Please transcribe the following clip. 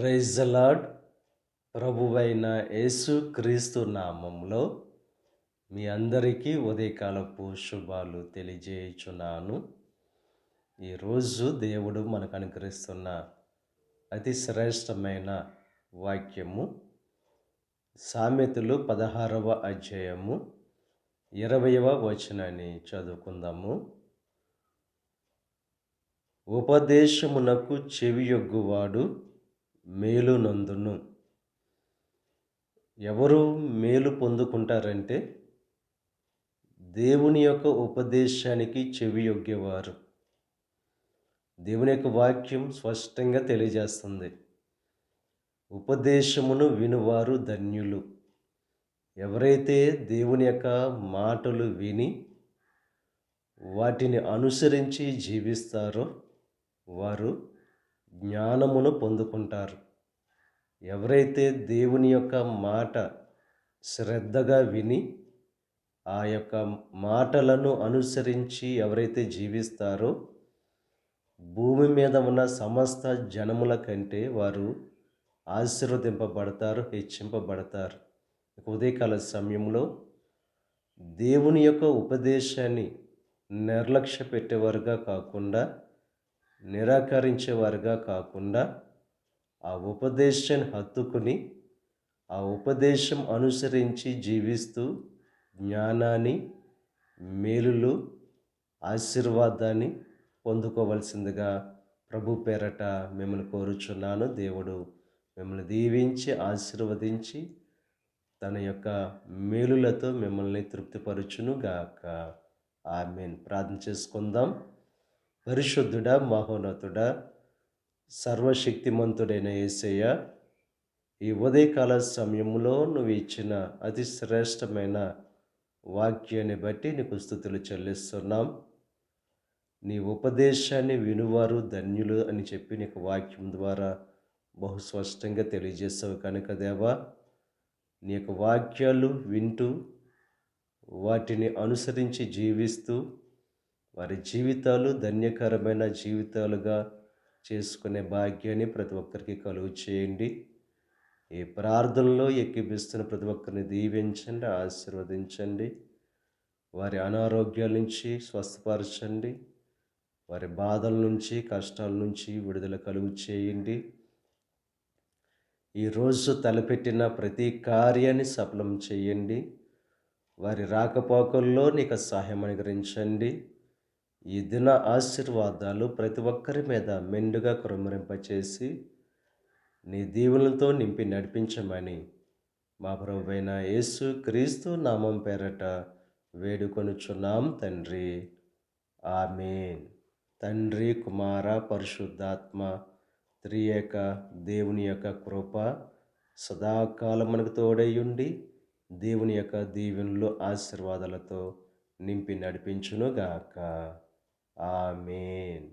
రైజలాడ్ ప్రభువైన యేసు క్రీస్తు నామంలో మీ అందరికీ ఉదయకాలపు శుభాలు తెలియజేయుచున్నాను. ఈరోజు దేవుడు మనకు అనుగ్రహిస్తున్న అతి శ్రేష్టమైన వాక్యము సామెతలు పదహారవ అధ్యాయము ఇరవయవ వచనాన్ని చదువుకుందాము. ఉపదేశమునకు చెవియొగ్గువాడు మేలునందును ఎవరు మేలు పొందుకుంటారంటే దేవుని యొక్క ఉపదేశానికి చెవి యొగ్గేవారు దేవుని యొక్క వాక్యం స్పష్టంగా తెలియజేస్తుంది. ఉపదేశమును వినువారు ధన్యులు. ఎవరైతే దేవుని యొక్క మాటలు విని వాటిని అనుసరించి జీవిస్తారో వారు జ్ఞానమును పొందుకుంటారు. ఎవరైతే దేవుని యొక్క మాట శ్రద్ధగా విని ఆ యొక్క మాటలను అనుసరించి ఎవరైతే జీవిస్తారో భూమి మీద ఉన్న సమస్త జనముల కంటే వారు ఆశీర్వదింపబడతారు హెచ్చింపబడతారు. ఉదయకాల సమయంలో దేవుని యొక్క ఉపదేశాన్ని నిర్లక్ష్య పెట్టేవారుగా కాకుండా నిరాకరించేవారుగా కాకుండా ఆ ఉపదేశం హత్తుకుని ఆ ఉపదేశం అనుసరించి జీవిస్తూ జ్ఞానాన్ని మేలులు ఆశీర్వాదాన్ని పొందుకోవలసిందిగా ప్రభు పేరట మిమ్మల్ని కోరుచున్నాను. దేవుడు మిమ్మల్ని దీవించి ఆశీర్వదించి తన యొక్క మేలులతో మిమ్మల్ని తృప్తిపరచును ఆమెను. ప్రార్థన చేసుకుందాం. పరిశుద్ధుడా మహోన్నతుడా సర్వశక్తిమంతుడైన ఏసయ్య ఈ ఉదయకాల సమయంలో నువ్వు ఇచ్చిన అతి శ్రేష్టమైన వాక్యాన్ని బట్టి నీకు స్థుతులు చెల్లిస్తున్నాం. నీ ఉపదేశాన్ని వినువారు ధన్యులు అని చెప్పి నీకు వాక్యం ద్వారా బహు స్పష్టంగా తెలియజేస్తావు కనుక దేవా నీ యొక్క వాక్యాలు వింటూ వాటిని అనుసరించి జీవిస్తూ వారి జీవితాలు ధన్యకరమైన జీవితాలుగా చేసుకునే భాగ్యాన్ని ప్రతి ఒక్కరికి కలుగు చేయండి. ఈ ప్రార్థనలో ఎక్కిపిస్తున్న ప్రతి ఒక్కరిని దీవించండి ఆశీర్వదించండి. వారి అనారోగ్యాల నుంచి స్వస్థపరచండి. వారి బాధల నుంచి కష్టాల నుంచి విడుదల కలుగు చేయండి. ఈరోజు తలపెట్టిన ప్రతి కార్యాన్ని సఫలం చేయండి. వారి రాకపోకల్లో నీకు సహాయం అనుగ్రహించండి. ఈ దిన ఆశీర్వాదాలు ప్రతి ఒక్కరి మీద మెండుగా కురమరింపచేసి నీ దీవులతో నింపి నడిపించమని మా ప్రభువైన యేసు క్రీస్తు నామం పేరట వేడుకొనుచున్నాం తండ్రి. ఆమెన్. తండ్రి కుమార పరిశుద్ధాత్మ త్రియేక దేవుని యొక్క కృప సదాకాలం మనకు తోడయ్యుండి దేవుని యొక్క దీవెనలు ఆశీర్వాదాలతో నింపి నడిపించునుగాక. ఆమెన్